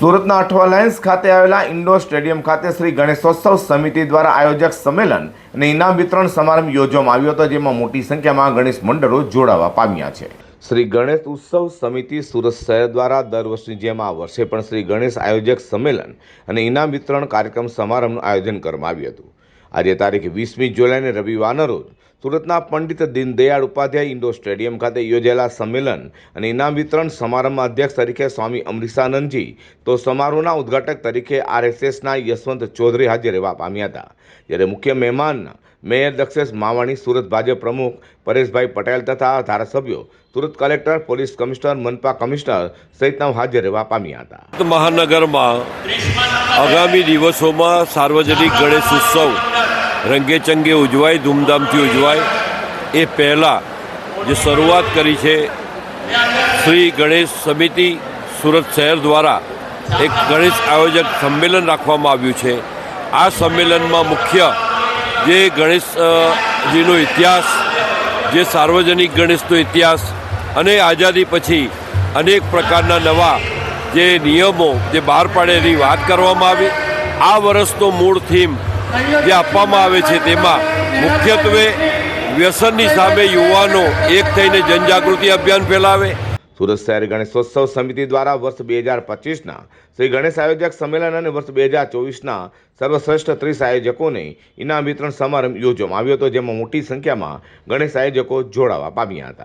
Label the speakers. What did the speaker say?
Speaker 1: સુરતના અઠવા લાયન્સ ખાતે આવેલા ઇન્ડોર સ્ટેડિયમ ખાતે શ્રી ગણેશોત્સવ સમિતિ દ્વારા આયોજક સંમેલન અને ઇનામ વિતરણ સમારંભ યોજવામાં આવ્યો હતો, જેમાં મોટી સંખ્યામાં ગણેશ મંડળો જોડાવા પામ્યા છે. શ્રી ગણેશ ઉત્સવ સમિતિ સુરત શહેર દ્વારા દર વર્ષની જેમ આ વર્ષે પણ શ્રી ગણેશ આયોજક સંમેલન અને ઇનામ વિતરણ કાર્યક્રમ સમારંભનું આયોજન કરવામાં આવ્યું હતું. આજે તારીખ વીસમી જુલાઈને રવિવારના રોજ સુરતના પંડિત દીનદયાળ ઉપાધ્યાય ઇન્ડોર સ્ટેડિયમ ખાતે યોજાયેલા સંમેલન અને ઇનામ વિતરણ સમારંભમાં અધ્યક્ષ તરીકે સ્વામી અમરીશાનંદજી તો સમારોહના ઉદ્ઘાટક તરીકે આરએસએસના યશવંત ચૌધરી હાજર રહેવા પામ્યા હતા. જ્યારે મુખ્ય મહેમાન મેયર દક્ષેશ માવાણી, સુરત ભાજપ પ્રમુખ પરેશભાઈ પટેલ તથા ધારાસભ્યો, સુરત કલેક્ટર, પોલીસ કમિશનર, મનપા કમિશનર સહિતના હાજર રહેવા પામ્યા હતા.
Speaker 2: મહાનગરમાં આગામી દિવસોમાં સાર્વજનિક ગણેશ ઉત્સવ રંગેચંગે ઉજવાય, ધૂમધામથી ઉજવાય. એ પહેલાં જે શરૂઆત કરી છે શ્રી ગણેશ સમિતિ સુરત શહેર દ્વારા એક ગણેશ આયોજક સંમેલન રાખવામાં આવ્યું છે. આ સંમેલનમાં મુખ્ય જે ગણેશજીનો ઇતિહાસ, જે સાર્વજનિક ગણેશનો ઇતિહાસ અને આઝાદી પછી અનેક પ્રકારના નવા જે નિયમો, જે બહાર પાડેલી વાત કરવામાં આવી. આ વર્ષનો મૂળ થીમ જે આપવામાં આવે છે તેમાં મુખ્યત્વે વ્યસનની સામે યુવાનો એક થઈને જનજાગૃતિ અભિયાન ફેલાવે.
Speaker 1: સુરત શહેર ગણેશોત્સવ સમિતિ દ્વારા વર્ષ બે હજાર પચીસના શ્રી ગણેશ આયોજક સંમેલન અને વર્ષ બે હજાર ચોવીસના સર્વશ્રેષ્ઠ ત્રીસ આયોજકોને ઇનામ વિતરણ સમારંભ યોજવામાં આવ્યો હતો, જેમાં મોટી સંખ્યામાં ગણેશ આયોજકો જોડાવા પામ્યા હતા.